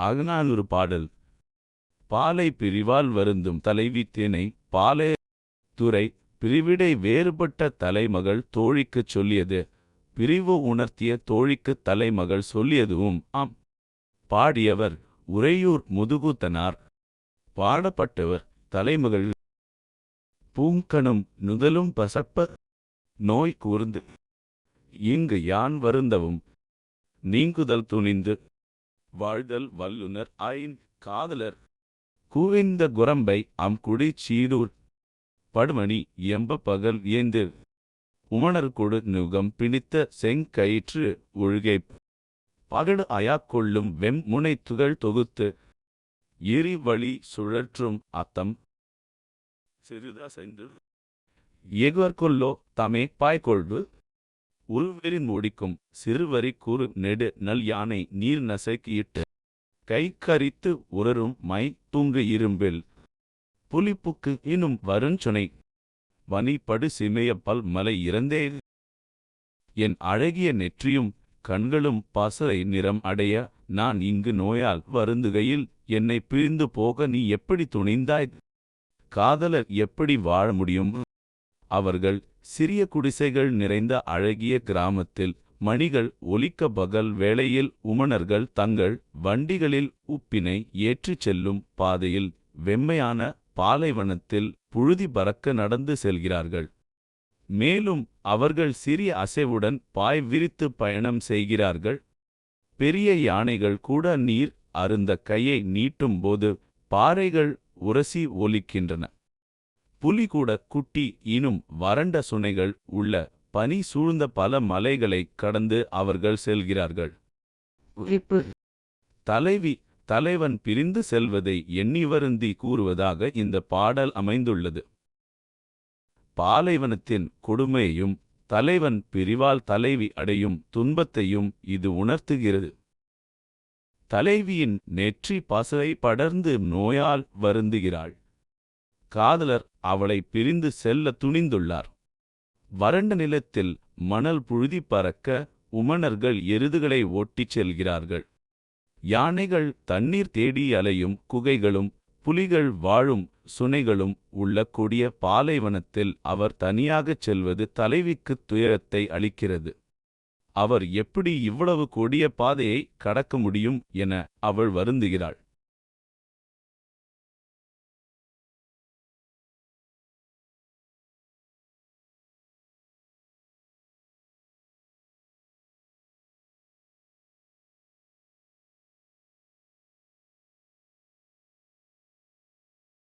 அகநானூறு பாடல். பாலை பிரிவால் வருந்தும் தலைவி தேனை பாலே துறை பிரிவிடை வேறுபட்ட தலைமகள் தோழிக்குச் சொல்லியது. பிரிவு உணர்த்திய தோழிக்குத் தலைமகள் சொல்லியதுவும் ஆம். பாடியவர் உறையூர் முதுகுத்தனார். பாடப்பட்டவர் தலைமகள் பூங்கணும் நுதலும் பசப்ப நோய் கூர்ந்து. இங்கு யான் வருந்தவும் நீங்குதல் துணிந்து வாழ்தல் வல்லுனர் ஐன் காதலர். கூவிந்த குரம்பை அம் குடி சீரூர் படுமணி எம்ப பகல் ஏந்து உமணர் கொடு நுகம் பிணித்த செங்கயிற்று ஒழுகை பகடு அயாக்கொள்ளும் வெம் முனை துகள் தொகுத்து. எரி வழி சுழற்றும் அத்தம். சிறிதா சென்று. எகுவர்கொல்லோ தமே பாய்கொள்வு. உருவெறின் முடிக்கும் சிறுவரி கூறு நெடு நல் யானை நீர் நசைக்கிட்டு கை கரித்து உரரும் மை தூங்கு இரும்பில் புலிப்புக்கு இன்னும் வருஞ்சொனை வனிப்படு சிமைய பல் மலை இறந்தே. என் அழகிய நெற்றியும் கண்களும் பாசறை நிறம் அடைய நான் இங்கு நோயால் வருந்துகையில் என்னை பிரிந்து போக நீ எப்படி துணிந்தாய்? காதலர் எப்படி வாழ முடியும்? அவர்கள் சிறிய குடிசைகள் நிறைந்த அழகிய கிராமத்தில் மணிகள் ஒலிக்க பகல் வேளையில் உமணர்கள் தங்கள் வண்டிகளில் உப்பினை ஏற்றிச் செல்லும் பாதையில் வெம்மையான பாலைவனத்தில் புழுதி பறக்க நடந்து செல்கிறார்கள். மேலும் அவர்கள் சிறிய அசைவுடன் பாய் விரித்து பயணம் செய்கிறார்கள். பெரிய யானைகள் கூட நீர் அருந்த கையை நீட்டும்போது பாறைகள் உரசி ஒலிக்கின்றன. புலி கூட குட்டி இனும் வறண்ட சுனைகள் உள்ள பனி சூழ்ந்த பல மலைகளை கடந்து அவர்கள் செல்கிறார்கள். தலைவி தலைவன் பிரிந்து செல்வதை எண்ணி வருந்தி கூறுவதாக இந்த பாடல் அமைந்துள்ளது. பாலைவனத்தின் கொடுமையையும் தலைவன் பிரிவால் தலைவி அடையும் துன்பத்தையும் இது உணர்த்துகிறது. தலைவியின் நெற்றி பசை படர்ந்து நோயால் வருந்துகிறாள். காதலர் அவளை பிரிந்து செல்ல துணிந்துள்ளார். வறண்ட நிலத்தில் மணல் புழுதி பறக்க உமணர்கள் எருதுகளை ஓட்டிச் செல்கிறார்கள். யானைகள் தண்ணீர் தேடி அலையும் குகைகளும் புலிகள் வாழும் சுனைகளும் உள்ள கொடிய பாலைவனத்தில் அவர் தனியாகச் செல்வது தலைவிக்குத் துயரத்தை அளிக்கிறது. அவர் எப்படி இவ்வளவு கொடிய பாதையை கடக்க முடியும் என அவள் வருந்துகிறாள்.